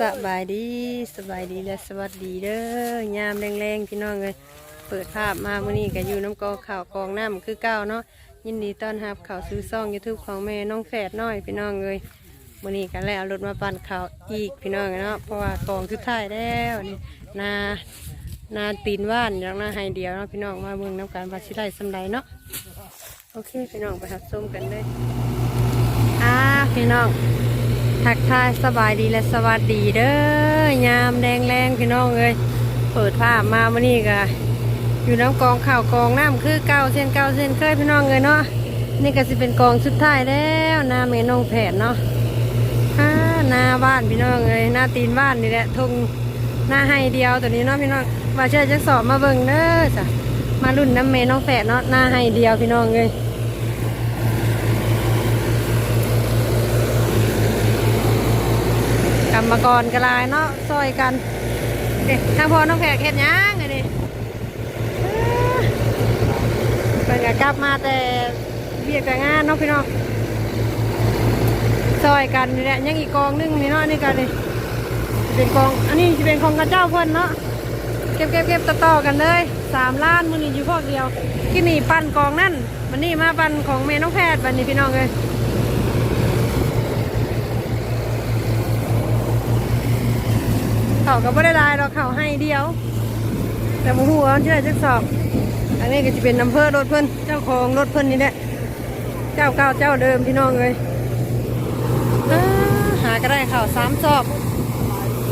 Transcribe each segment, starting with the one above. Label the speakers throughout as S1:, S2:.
S1: สบายดีสบายดีและสวัสดีเด้อยามแรงๆพี่น้องเลยเปิดภาพมาเมื่อนี้ก็อยู่น้ำกอข่าวกองน้ำคือเก้าเนาะยินดีต้อนรับข่าวซื้อซ่องยูทูบของแม่น้องแฝดน้อยพี่น้องเลยเมื่อนี้ก็แล้วรถมาปั่นข่าวอีกพี่น้องเนาะเพราะว่ากองสุดท้ายแล้วนี่นานาตีนว่านอย่างนาไฮเดียวเนาะพี่น้องมาเมืองน้ำการวัชิไลสำไรเนาะโอเคพี่น้องไปรับชมกันเลยอ่าพี่น้อง ทักทายสบายดีและสวัสดีเด้อยามแดงแรงพี่น้องเอ้ยเปิดภาพมาวันนี้ก็อยู่น้ำกองข่าวกองน้ำคือเก้าเส้นเก้าเส้นเคยพี่น้องเลยเนาะนี่ก็จะเป็นกองสุดท้ายแล้วหนาเมนองแผนเนาะอ่าหน้าบ้านพี่น้องเลยหน้าตีนบ้านนี่แหละทงหน้าให้เดียวตัวนี้เนาะพี่น้องมาเชื่อจะสอบมาเบิ่งเด้อจ้ะมารุ่นน้ำเมนองแฝดเนาะหน้าให้เดียวพี่น้องเลย กรรมกรกระลายเนาะซอยกันเด็กทางพอน้องแขกเห็ดหยังไงนี่เป็นกกลับมาแต่เบียกแต่งานเนาะพี่น้องซอยกันนี่แหละยังอีกกองนึงนี่เนาะนี่กันนี่เป็นกองอันนี้จะเป็นของกระเจ้าเพิ่นเนาะเก็บเก็บเก็บต่อกันเลยสามล้านมือนี้อยู่พวกเดียวที่นี่ปั้นกองนั่นมันนี่มาปั้นของเมน้องแพทย์บันนี้พี่น้องเลย เขาก็ไม่ได้ลายเราเขาให้เดียว แต่มูหัวที่ไหนจะสอบอันนี้ก็จะเป็นน้ำเพื่อรถเพิ่อนเจ้าของรถเพิ่อนนี่แหละเจ้าเก่าเจ้าเดิมพี่น้องเลยหาก็ได้ข่าวสามสอบ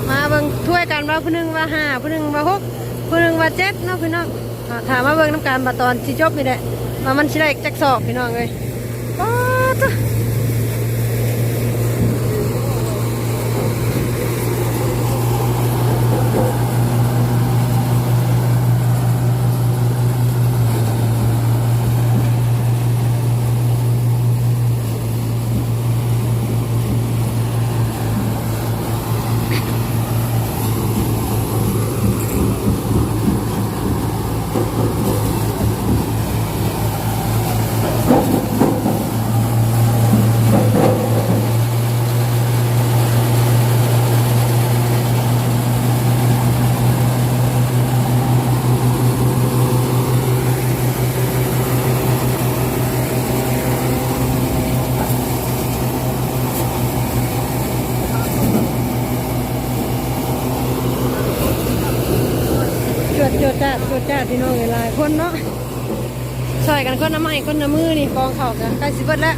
S1: มาเบิ่งถ้วยกันว่าผู้หนึงว่าห้าผู้หนึงว่าหกผู้หนึงว่าเจ็ดเนาะพี่น้องถามมาเบิ่งน้ำการมาตอนที่จบนี่แหละว่ามันชิได้จักสอบพี่น้องเลยป๊า พี่น้องหลายคนเนาะช่วยกันคนน้ำไม้คนน้ำมือนี่กองเข่ากันใกล้สิบเบิดแล้ว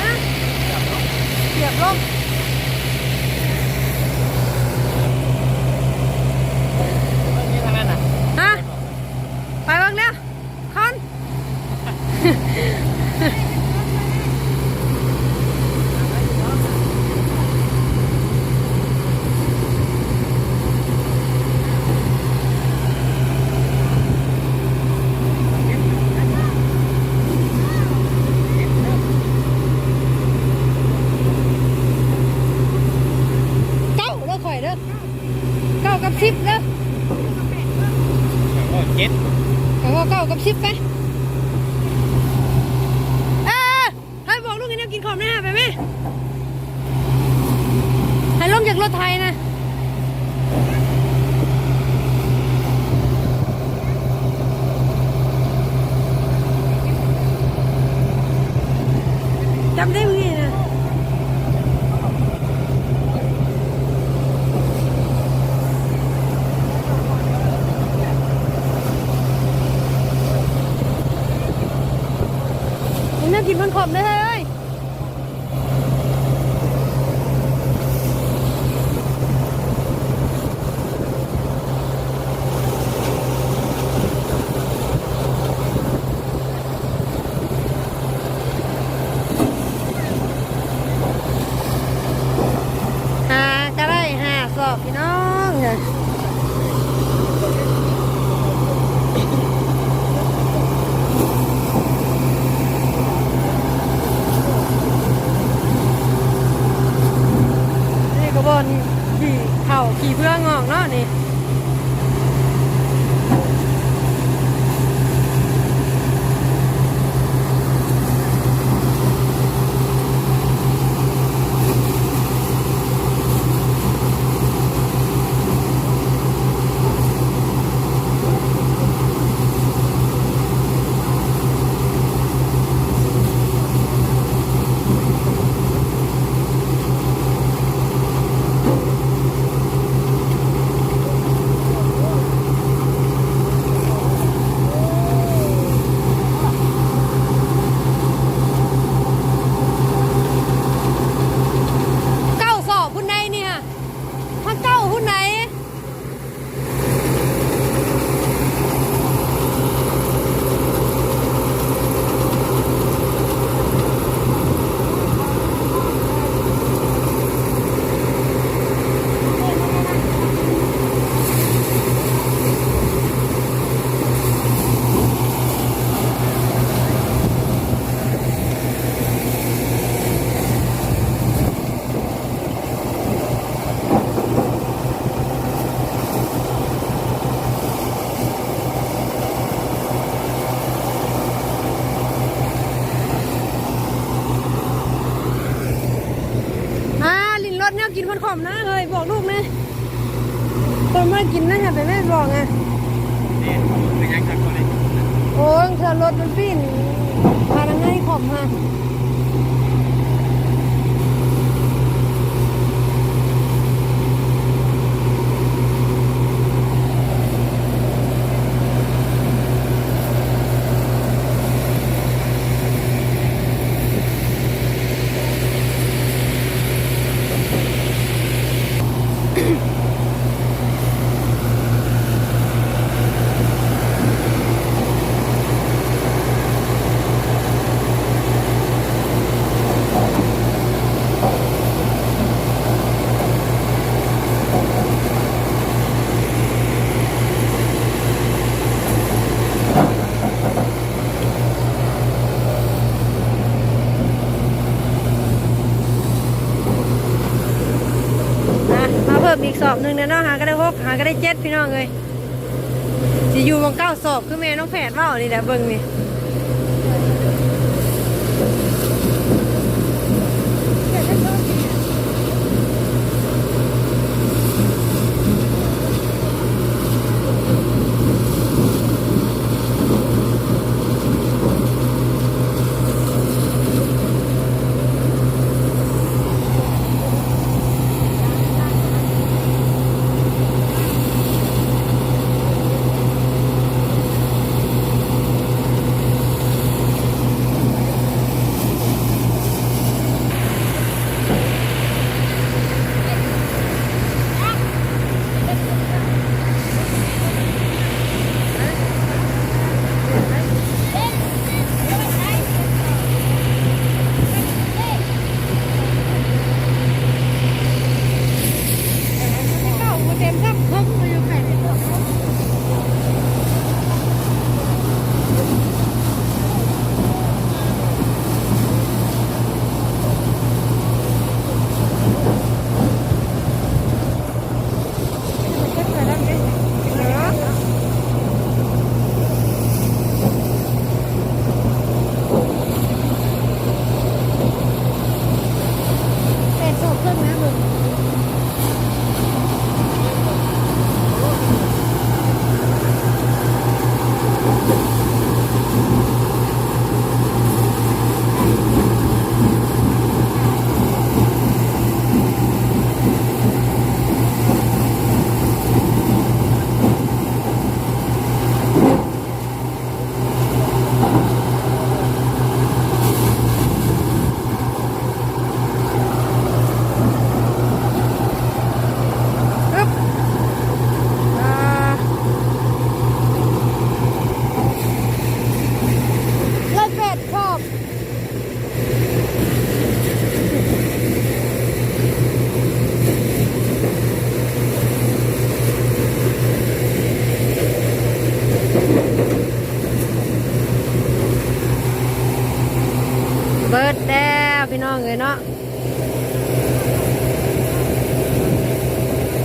S1: นะเหยียบลงฮะไปเบ้างเนี่ยคอนเก้าเด้อข่อยเด้อเก้ากับสิบเด้อ
S2: เจ็ด
S1: ข่อย คลิปไปเออให้บอกลูกให้น้ำกินขอบหน้าไปไหมให้ลงจากรถไทยนะ จำได้ไหมนี่นะ มันขอบได้เลย ไปแม่บอกไง
S2: นี่เป็นยังครับคนนี้
S1: โอ้ยเธอรถมันปิ้นพาทางให้ขอมมา นึ่นะเนาะหาก็ได้หกหาก็ได้เจ็ดพี่น้องเลยจะอยู่วงเก้าศอบคือแม่น้องแผดว่านี่แหละเบิ่งนี่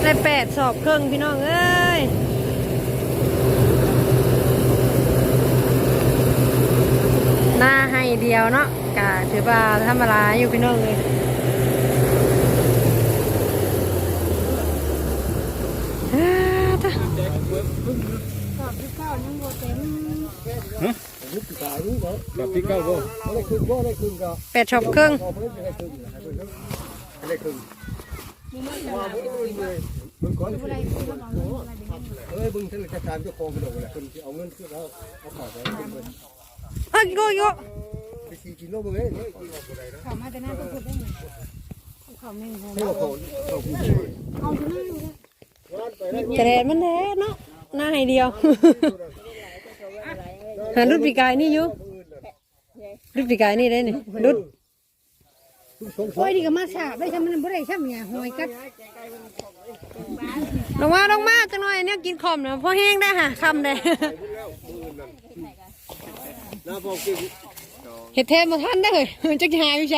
S1: ได้แปดสอบเครึ่องพี่น้องเอ้ยหน้าให้เดียวเนาะกะถือว่าธรรมดาอยู่พี่น้องเลยอ่าจ้ะ
S2: กับพี่เก้าบ่
S3: ได้ครึ่งบ่ได้ครึ่งก็
S1: แปดสอบครึ่ง
S3: พอเพิ่นจะได้ครึ่งนะให้เพิ่นเนาะได้ครึ่งเลยมึงก่อนเลยเบิ่งท่านราชการเจ้าของกระโดดแหละเพิ่นเอาเงินคือเอาเอาข้าไปให้เพิ่น
S1: เอ้ยโยโย
S3: ไปสิกินโลกเบิ่งเอ้ย
S1: ขามาแต่หน้าต้องพูดได้ไงขาไม่พอ
S3: ให้ว่าเขาเขาผู้
S1: เอาแต่หน้าอยู่แต่แดดมันแท้เนาะ หน้าให้เดียวหารุ่นปีกายนี่อยู่รุ่นปีกายนี่ได้นี่รุ่น
S4: โอ้ยดีก็มาสาบได้ทำมันบ่ได้ทำเนี่ยหอยกัด
S1: ลงมาลงมาจังหน่อยเนี่ยกินขอมเนาะพอแห้งได้ค่ะคำได้
S3: น้าพอเก่ง
S1: เห็ดเทนมาท่านได้เลยจักหายอยู่ใจ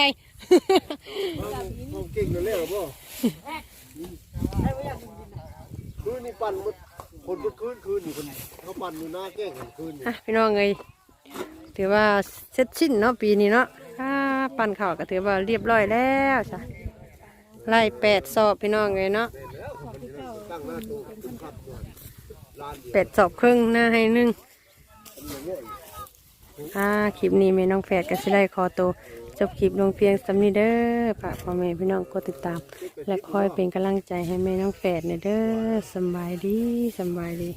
S3: พอเก่งนั่นแหละบ่คืนนี้ปั่นหมด คนเมื่อคืนคืนนี่คนเขาปั่นอยู่หน้าแก้งกันคืนนี่
S1: อะพี่น้องเลยถือว่าเสร็จสิ้นเนาะปีนี้เนาะอ่าปั่นข่าวก็ถือว่าเรียบร้อยแล้วจ้ะไล่แปดสอบพี่น้องเลยเนาะ
S3: ตั้งหน้าตัวคุณครับลาน
S1: แปดสอบครึ่งหน้าให้หนึ่งอ่าคลิปนี้แม่น้องแฝดก็สิได้ขอตัว จบคลิปลงเพียงสำนีเด้อฝากพ่อแม่พี่น้องกดติดตาม และคอยเป็นกำลังใจให้แม่น้องแฝดเนเด้อสบายดีสบายดี